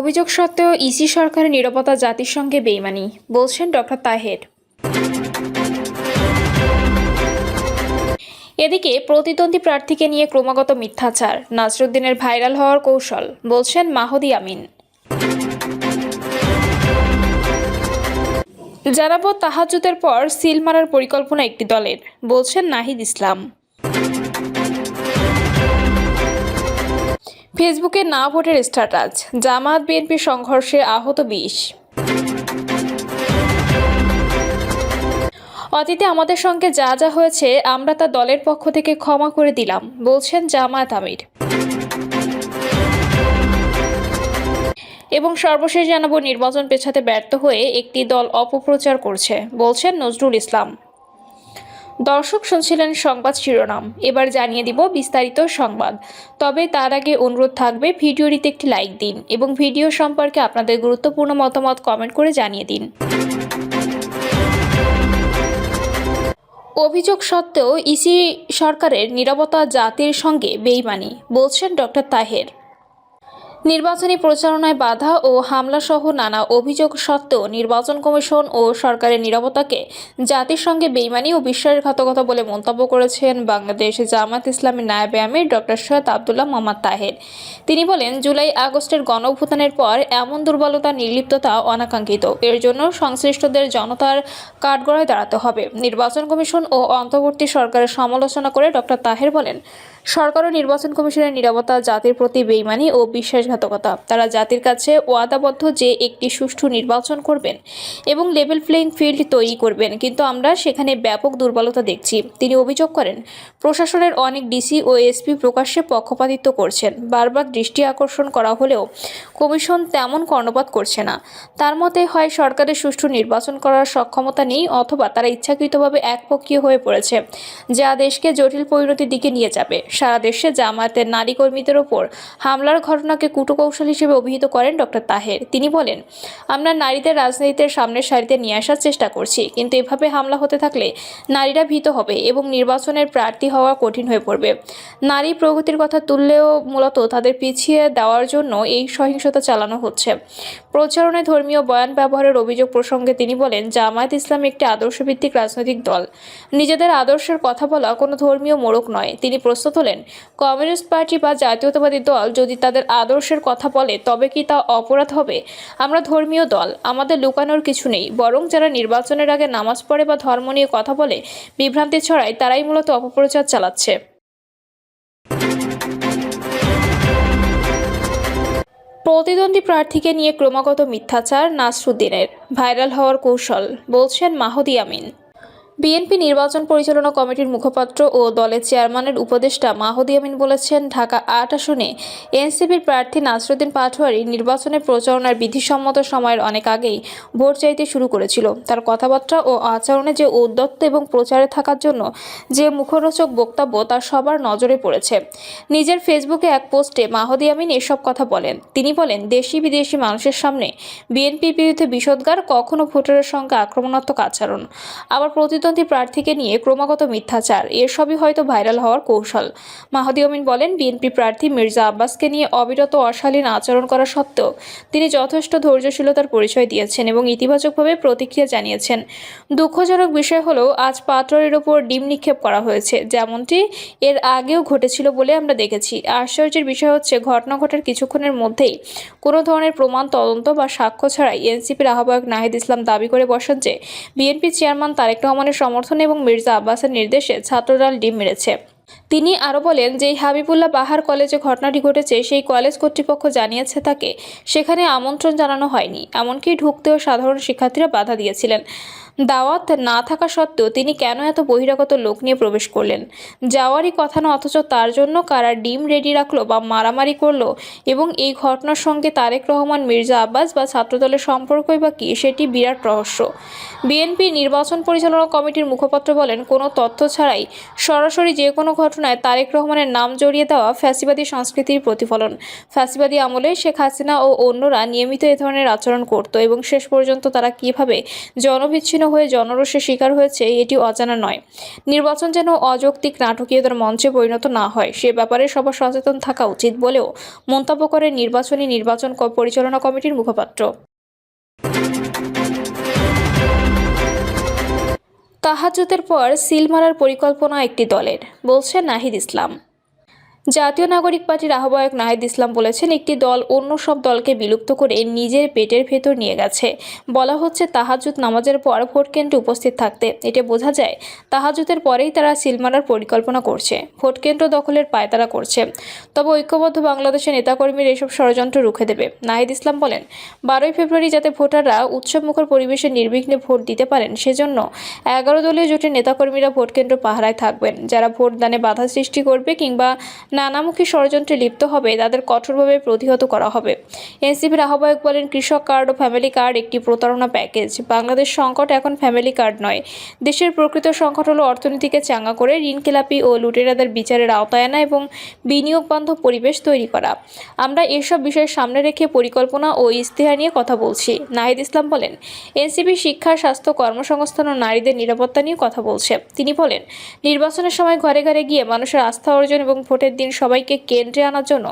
অভিযোগ সত্ত্বেও ইসি সরকারের নিরাপত্তা জাতিসংঘে বেইমানি, বলছেন ডক্টর তাহের। এদিকে প্রতিদ্বন্দ্বী প্রার্থীকে নিয়ে ক্রমাগত মিথ্যাচার, নাসরুদ্দিনের ভাইরাল হওয়ার কৌশল, বলছেন মাহদি আমিন। জানাব তাহাজুদের পর সিল মারার পরিকল্পনা একটি দলের, বলছেন নাহিদ ইসলাম। ফেসবুকে না ভোটের স্ট্যাটাস, জামাত বিএনপি সংঘর্ষে আহত বিশ। অতীতে আমাদের সঙ্গে যা যা হয়েছে, আমরা তা দলের পক্ষ থেকে ক্ষমা করে দিলাম, বলছেন জামায়াত আমির। এবং সর্বশেষ জানাব, নির্বাচন পেছাতে ব্যর্থ হয়ে একটি দল অপপ্রচার করছে, বলছেন নজরুল ইসলাম। দর্শক শুনছিলেন সংবাদ শিরোনাম। এবার জানিয়ে দিব বিস্তারিত সংবাদ। তবে তার আগে অনুরোধ থাকবে ভিডিওটিতে একটি লাইক দিন এবং ভিডিও সম্পর্কে আপনাদের গুরুত্বপূর্ণ মতামত কমেন্ট করে জানিয়ে দিন। অভিযোগ সত্ত্বেও ইসি সরকারের নিরাপত্তা জাতির সঙ্গে বেইমানি, বলছেন ডক্টর তাহের। নির্বাচনী প্রচারণায় বাধা ও হামলাসহ নানা অভিযোগ সত্ত্বেও নির্বাচন কমিশন ও সরকারের নিরাপত্তাকে জাতির সঙ্গে বেইমানি ও বিশ্বাসঘাতকতা বলে মন্তব্য করেছেন বাংলাদেশ জামাত ইসলামের নায়েবে আমির ডক্টর সৈয়দ আবদুল্লাহ মোহাম্মদ তাহের। তিনি বলেন, জুলাই আগস্টের গণভূতানের পর এমন দুর্বলতা, নির্লিপ্ততা অনাকাঙ্ক্ষিত। এর জন্য সংশ্লিষ্টদের জনতার কাঠগড়ায় দাঁড়াতে হবে। নির্বাচন কমিশন ও অন্তর্বর্তী সরকারের সমালোচনা করে ডক্টর তাহের বলেন সরকার ও নির্বাচন কমিশনের নিরাপত্তা জাতির প্রতি বেইমানি ও বিশ্বাসঘাতকতা। তারা জাতির কাছে ওয়াদাবদ্ধ যে একটি সুষ্ঠু নির্বাচন করবেন এবং লেভেল প্লেইং ফিল্ড তৈরি করবেন। কিন্তু আমরা সেখানে ব্যাপক দুর্বলতা দেখছি। তিনি অভিযোগ করেন, প্রশাসনের অনেক ডিসি ও এসপি প্রকাশ্যে পক্ষপাতিত্ব করছেন। বারবার দৃষ্টি আকর্ষণ করা হলেও কমিশন তেমন কর্ণপাত করছে না। তার মতে হয় সরকারের সুষ্ঠু নির্বাচন করার সক্ষমতা নেই অথবা তারা ইচ্ছাকৃতভাবে একপক্ষীয় হয়ে পড়েছে, যা দেশকে জটিল পরিণতির দিকে নিয়ে যাবে। সারা দেশে জামায়াতের নারী কর্মীদের ওপর হামলার ঘটনাকে কূটকৌশল হিসেবে অভিহিত করেন ডক্টর তাহের। তিনি বলেন, আমরা নারীদের রাজনীতির সামনের সারিতে নিয়ে আসার চেষ্টা করছি, কিন্তু এভাবে হামলা হতে থাকলে নারীরা ভীত হবে এবং নির্বাচনের প্রার্থী হওয়া কঠিন হয়ে পড়বে। নারী প্রগতির কথা তুললেও মূলত তাদের পিছিয়ে দেওয়ার জন্য এই সহিংসতা চালানো হচ্ছে। প্রচারণায় ধর্মীয় বয়ান ব্যবহারের অভিযোগ প্রসঙ্গে তিনি বলেন, জামায়াত ইসলাম একটি আদর্শভিত্তিক রাজনৈতিক দল। নিজেদের আদর্শের কথা বলা কোনো ধর্মীয় মোড়ক নয়। তিনি প্রস্তুত হলেন কমিউনিস্ট পার্টি বা জাতীয়তাবাদী দল যদি তাদের আদর্শের কথা বলে, তবে কি তা অপরাধ হবে? আমরা ধর্মীয় দল, আমাদের লুকানোর কিছু নেই। বরং যারা নির্বাচনের আগে নামাজ পড়ে বা ধর্ম নিয়ে কথা বলে, বিভ্রান্তি ছড়ায়, তারাই মূলত অপপ্রচার চালাচ্ছে। প্রতিদ্বন্দ্বী প্রার্থীকে নিয়ে ক্রমাগত মিথ্যাচার নাসরুদ্দিনের। ভাইরাল হওয়ার কৌশল, বলছেন মাহদি আমিন। বিএনপি নির্বাচন পরিচালনা কমিটির মুখপাত্র ও দলের চেয়ারম্যানের উপদেষ্টা মাহদি আমিন বলেছেন, ঢাকা আট আসনে এনসিপির প্রার্থী নাসরুদ্দিন পাটোয়ারি নির্বাচনের প্রচারণার বিধিসম্মত সময়ের অনেক আগেই ভোট চাইতে শুরু করেছিল। তার কথাবার্তা ও আচরণে যে উদ্যত্ত এবং প্রচারে থাকার জন্য যে মুখরোচক বক্তব্য তার সবার নজরে পড়েছে। নিজের ফেসবুকে এক পোস্টে মাহদি আমিন এসব কথা বলেন। তিনি বলেন, দেশি বিদেশি মানুষের সামনে বিএনপির বিরুদ্ধে বিষদগার কখনো ভোটারের সঙ্গে আক্রমণাত্মক আচরণ। আবার প্রতিদ্বন্দ্বী প্রার্থীকে নিয়ে ক্রমাগত মিথ্যাচার। এসবই হয়তো ভাইরাল হওয়ার কৌশল। মাহদি অমিন বলেন, বিএনপি প্রার্থী মির্জা আব্বাসকে নিয়ে অবিরত অশালীন আচরণ করা সত্ত্বেও তিনি যথেষ্ট ধৈর্যশীলতার পরিচয় দিয়েছেন এবং ইতিবাচকভাবে প্রতিক্রিয়া জানিয়েছেন। দুঃখজনক বিষয় হলো, আজ পাত্রের ওপর ডিম নিক্ষেপ করা হয়েছে। যেমনটি এর আগেও ঘটেছিল বলে আমরা দেখেছি। আশ্চর্যের বিষয় হচ্ছে, ঘটনা ঘটার কিছুক্ষণের মধ্যেই কোনো ধরনের প্রমাণ, তদন্ত বা সাক্ষ্য ছাড়াই এনসিপির আহ্বায়ক নাহিদ ইসলাম দাবি করে বসেন যে, বিএনপি চেয়ারম্যান তারেক রহমানের সমর্থনে এবং মির্জা আব্বাসের নির্দেশে ছাত্রদল ডিম মেরেছে। তিনি আরও বলেন যে হাবিবুল্লাহ বাহার কলেজে ঘটনাটি ঘটেছে, সেই কলেজ কর্তৃপক্ষ জানিয়েছে তাকে। সেখানে আমন্ত্রণ জানানো হয়নি, এমনকি ঢুকতেও সাধারণ শিক্ষার্থীরা বাধা দিয়েছিলেন। দাওয়াত না থাকা সত্ত্বেও তিনি কেন এত বহিরাগত লোক নিয়ে প্রবেশ করলেন? যাওয়ারই কথা না, অথচ তার জন্য কারা ডিম রেডি রাখল বা মারামারি করল? এবং এই ঘটনার সঙ্গে তারেক রহমান, মির্জা আব্বাস বা ছাত্রদলের সম্পর্কই বা কী? সেটি বিরাট রহস্য। বিএনপি নির্বাচন পরিচালনা কমিটির মুখপাত্র বলেন, কোনো তথ্য ছাড়াই সরাসরি যে কোনো ঘটনা ঘটনায় তারেক রহমানের নাম জড়িয়ে দেওয়া ফ্যাসিবাদী সংস্কৃতির প্রতিফলন। ফ্যাসিবাদী আমলে শেখ হাসিনা ও অন্যরা নিয়মিত এ ধরনের আচরণ করত এবং শেষ পর্যন্ত তারা কীভাবে জনবিচ্ছিন্ন হয়ে জনরোষের শিকার হয়েছে এটি অজানা নয়। নির্বাচন যেন অযৌক্তিক নাটকীয়তার মঞ্চে পরিণত না হয়, সে ব্যাপারে সবার সচেতন থাকা উচিত বলেও মন্তব্য করে নির্বাচনী নির্বাচন পরিচালনা কমিটির মুখপাত্র। তাহাজুতের পর সিল মারার পরিকল্পনা একটি দলের বলছে নাহিদ ইসলাম। জাতীয় নাগরিক পার্টির আহ্বায়ক নাহিদ ইসলাম বলেছেন, একটি দল অন্য সব দলকে বিলুপ্ত করে নিজের পেটের ভেতর নিয়ে গেছে। বলা হচ্ছে, তাহাজুদ নামাজের পর ভোট কেন্দ্রে উপস্থিত থাকতে। এটা বোঝা যায়, তাহাজুদের পরেই তারা সিল মারার পরিকল্পনা করছে। ভোট কেন্দ্র দখলের পায়তারা করছে। তবে ঐক্যবদ্ধ বাংলাদেশের নেতাকর্মীরা এসব ষড়যন্ত্র রুখে দেবে। নাহিদ ইসলাম বলেন, বারোই ফেব্রুয়ারি যাতে ভোটাররা উৎসবমুখর পরিবেশে নির্বিঘ্নে ভোট দিতে পারেন, সেজন্য এগারো দলীয় জোটের নেতাকর্মীরা ভোট কেন্দ্র পাহারায় থাকবেন। যারা ভোটদানে বাধা সৃষ্টি করবে কিংবা নানামুখী ষড়যন্ত্রে লিপ্ত হবে, তাদের কঠোরভাবে প্রতিহত করা হবে। এনসিপির আহ্বায়ক বলেন, কৃষক কার্ড ও ফ্যামিলি কার্ড একটি প্রতারণা প্যাকেজ। বাংলাদেশ সংকট এখন ফ্যামিলি কার্ড নয়। দেশের প্রকৃত সংকট হলো অর্থনীতিকে চাঙ্গা করে ঋণখেলাপি ও লুটেরাদের বিচারের আওতায় আনা এবং বিনিয়োগ বান্ধব পরিবেশ তৈরি করা। আমরা এসব বিষয় সামনে রেখে পরিকল্পনা ও ইস্তেহার নিয়ে কথা বলছি, নাহিদ ইসলাম বলেন। এনসিপি শিক্ষা, স্বাস্থ্য, কর্মসংস্থান ও নারীদের নিরাপত্তা নিয়ে কথা বলছে। তিনি বলেন, নির্বাচনের সময় ঘরে ঘরে গিয়ে মানুষের আস্থা অর্জন এবং ভোটের দিন সবাইকে কেন্দ্রে আনার জন্য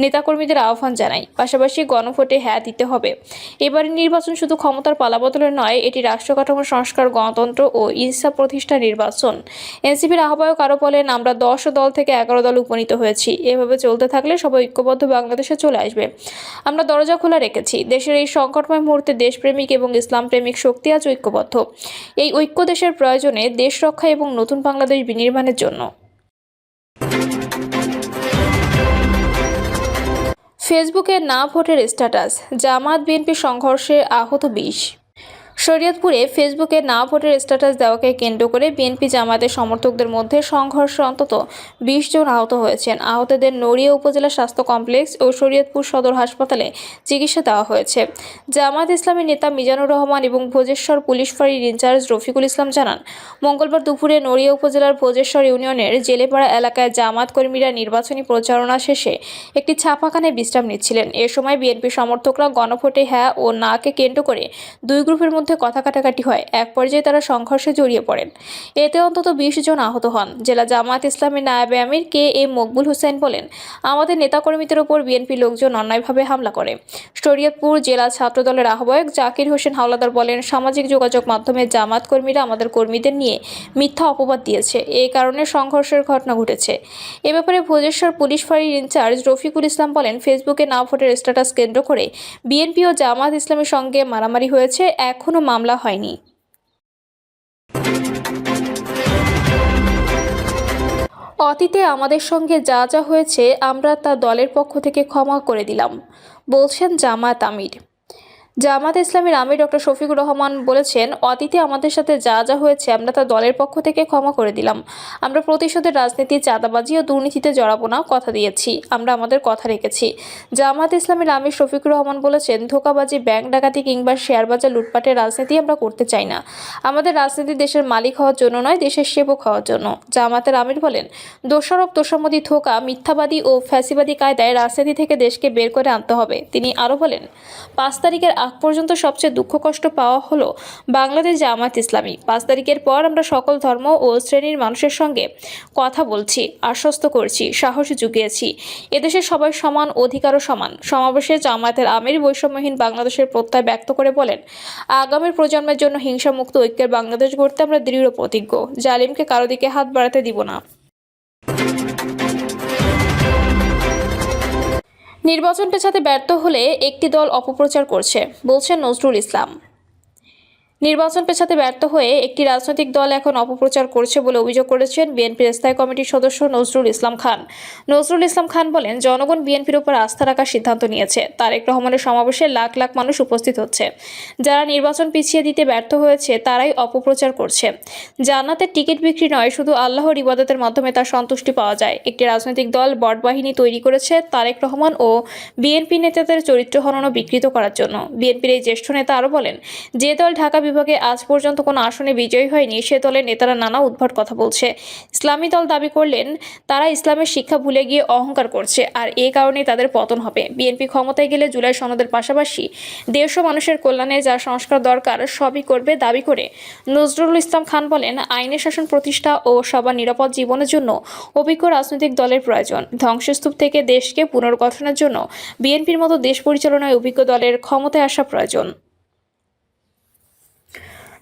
নেতাকর্মীদের আহ্বান জানাই। পাশাপাশি গণভোটে হ্যাঁ দিতে হবে। এবারের নির্বাচন শুধু ক্ষমতার পালাবদলের নয়, এটি রাষ্ট্র কাঠামো সংস্কার, গণতন্ত্র ও ইনসাফ প্রতিষ্ঠা নির্বাচন। এনসিপির আহ্বায়ক আরও বলেন, আমরা দশ দল থেকে এগারো দল উপনীত হয়েছি। এভাবে চলতে থাকলে সবাই ঐক্যবদ্ধ বাংলাদেশে চলে আসবে। আমরা দরজা খোলা রেখেছি। দেশের এই সংকটময় মুহূর্তে দেশপ্রেমিক এবং ইসলাম প্রেমিক শক্তি আজ ঐক্যবদ্ধ। এই ঐক্য দেশের প্রয়োজনে দেশ রক্ষা এবং নতুন বাংলাদেশ বিনির্মাণের জন্য। ফেসবুকে না ভোটের স্ট্যাটাস জামাত বিএনপি সংঘর্ষে আহত বিশ। শরীয়তপুরে ফেসবুকে না ভোটের স্ট্যাটাস দেওয়াকে কেন্দ্র করে বিএনপি জামায়াতের সমর্থকদের মধ্যে সংঘর্ষে অন্তত বিশ জন আহত হয়েছেন। আহতদের নড়িয়া উপজেলা স্বাস্থ্য কমপ্লেক্স ও শরীয়তপুর সদর হাসপাতালে চিকিৎসা দেওয়া হয়েছে। জামায়াত ইসলামী নেতা মিজানুর রহমান এবং ভোজেশ্বর পুলিশ ফাঁড়ির ইনচার্জ রফিকুল ইসলাম জানান, মঙ্গলবার দুপুরে নড়িয়া উপজেলার ভোজেশ্বর ইউনিয়নের জেলেপাড়া এলাকায় জামাত কর্মীরা নির্বাচনী প্রচারণা শেষে একটি ছাপাখানায় বিশ্রাম নিচ্ছিলেন। এ সময় বিএনপি সমর্থকরা গণভোটে হ্যাঁ ও নাকে কেন্দ্র করে দুই গ্রুপের মধ্যে কথা কাটাকাটি হয়। এক পর্যায়ে তারা সংঘর্ষে জড়িয়ে পড়েন। এতে অন্তত বিশ জন আহত হন। জেলা জামাত ইসলামী নায়েবে আমির কে এম মকবুল হোসেন বলেন, আমাদের নেতাকর্মীদের ওপর বিএনপি লোকজন অন্যায়ভাবে হামলা করে। শরীয়তপুর জেলা ছাত্রদলের আহ্বায়ক জাকির হোসেন হাওলাদার বলেন, সামাজিক যোগাযোগ মাধ্যমে জামাত কর্মীরা আমাদের কর্মীদের নিয়ে মিথ্যা অপবাদ দিয়েছে। এই কারণে সংঘর্ষের ঘটনা ঘটেছে। এ ব্যাপারে ভোজেশ্বর পুলিশ ফাঁড়ির ইনচার্জ রফিকুল ইসলাম বলেন, ফেসবুকে না ভোটের স্ট্যাটাস কেন্দ্র করে বিএনপি ও জামাত ইসলামের সঙ্গে মারামারি হয়েছে। এখনও মামলা হয়নি। অতীতে আমাদের সঙ্গে যা যা হয়েছে, আমরা তা দলের পক্ষ থেকে ক্ষমা করে দিলাম, বলছেন জামায়াত আমির। জামাত ইসলামীর আমির ডক্টর শফিকুর রহমান বলেছেন, অতীতে আমাদের সাথে যা যা হয়েছে, আমরা তা দলের পক্ষ থেকে ক্ষমা করে দিলাম। আমরা প্রতিশোধের রাজনীতি, চাঁদাবাজি ও দুর্নীতিতে জড়াবো না, কথা দিয়েছি। আমরা আমাদের কথা রেখেছি। জামাত ইসলামীর আমির শফিকুর রহমান বলেছেন, ধোকাবাজি, ব্যাংক ডাকাতি কিংবা শেয়ার বাজার লুটপাটের রাজনীতি আমরা করতে চাই না। আমাদের রাজনীতি দেশের মালিক হওয়ার জন্য নয়, দেশের সেবক হওয়ার জন্য। জামাতের আমির বলেন, দোষারোপ, তোষামদি, ধোকা, মিথ্যাবাদী ও ফ্যাসিবাদী কায়দায় রাজনীতি থেকে দেশকে বের করে আনতে হবে। তিনি আরও বলেন, পাঁচ তারিখের আগ পর্যন্ত সবচেয়ে দুঃখ কষ্ট পাওয়া হলো বাংলাদেশ জামাত ইসলামী। পাঁচ তারিখের পর আমরা সকল ধর্ম ও শ্রেণির মানুষের সঙ্গে কথা বলছি, আশ্বস্ত করছি, সাহস জুগিয়েছি। এদেশে সবাই সমান অধিকারও সমান। সমাবেশে জামায়াতের আমির বৈষম্যহীন বাংলাদেশের প্রত্যয় ব্যক্ত করে বলেন, আগামীর প্রজন্মের জন্য হিংসামুক্ত ঐক্যের বাংলাদেশ গড়তে আমরা দৃঢ় প্রতিজ্ঞ। জালিমকে কারও দিকে হাত বাড়াতে দিব না। নির্বাচন পেছাতে ব্যর্থ হলে একটি দল অপপ্রচার করছে বলছেন নজরুল ইসলাম। নির্বাচন পেছাতে ব্যর্থ হয়ে একটি রাজনৈতিক দল এখন অপপ্রচার করছে বলে অভিযোগ করেছেন বিএনপির স্থায়ী কমিটির সদস্য নজরুল ইসলাম খান। নজরুল ইসলাম খান বলেন, জনগণ বিএনপির উপর আস্থা রাখার সিদ্ধান্ত নিয়েছে। তারেক রহমানের সমাবেশে লাখ লাখ মানুষ উপস্থিত হচ্ছে। যারা নির্বাচন পিছিয়ে দিতে ব্যর্থ হয়েছে, তারাই অপপ্রচার করছে। জান্নাতের টিকিট বিক্রি নয়, শুধু আল্লাহর ইবাদতের মাধ্যমে তার সন্তুষ্টি পাওয়া যায়। একটি রাজনৈতিক দল বটবাহিনী তৈরি করেছে তারেক রহমান ও বিএনপি নেতাদের চরিত্র হননও বিকৃত করার জন্য। বিএনপির এই জ্যেষ্ঠ নেতা আরও বলেন, যে দল ঢাকা বিভাগে আজ পর্যন্ত কোনো আসনে বিজয়ী হয়নি। সে দলের নেতারা নানা উদ্ভট কথা বলছে। ইসলামী দল দাবি করলেন, তারা ইসলামের শিক্ষা ভুলে গিয়ে অহংকার করছে আর এ কারণেই তাদের পতন হবে। বিএনপি ক্ষমতায় গেলে জুলাই সনদের পাশাপাশি ও মানুষের কল্যাণে যা সংস্কার দরকার সবই করবে দাবি করে নজরুল ইসলাম খান বলেন, আইনের শাসন প্রতিষ্ঠা ও সবার নিরাপদ জীবনের জন্য অভিজ্ঞ রাজনৈতিক দলের প্রয়োজন। ধ্বংসস্তূপ থেকে দেশকে পুনর্গঠনের জন্য বিএনপির মতো দেশ পরিচালনায় অভিজ্ঞ দলের ক্ষমতায় আসা প্রয়োজন।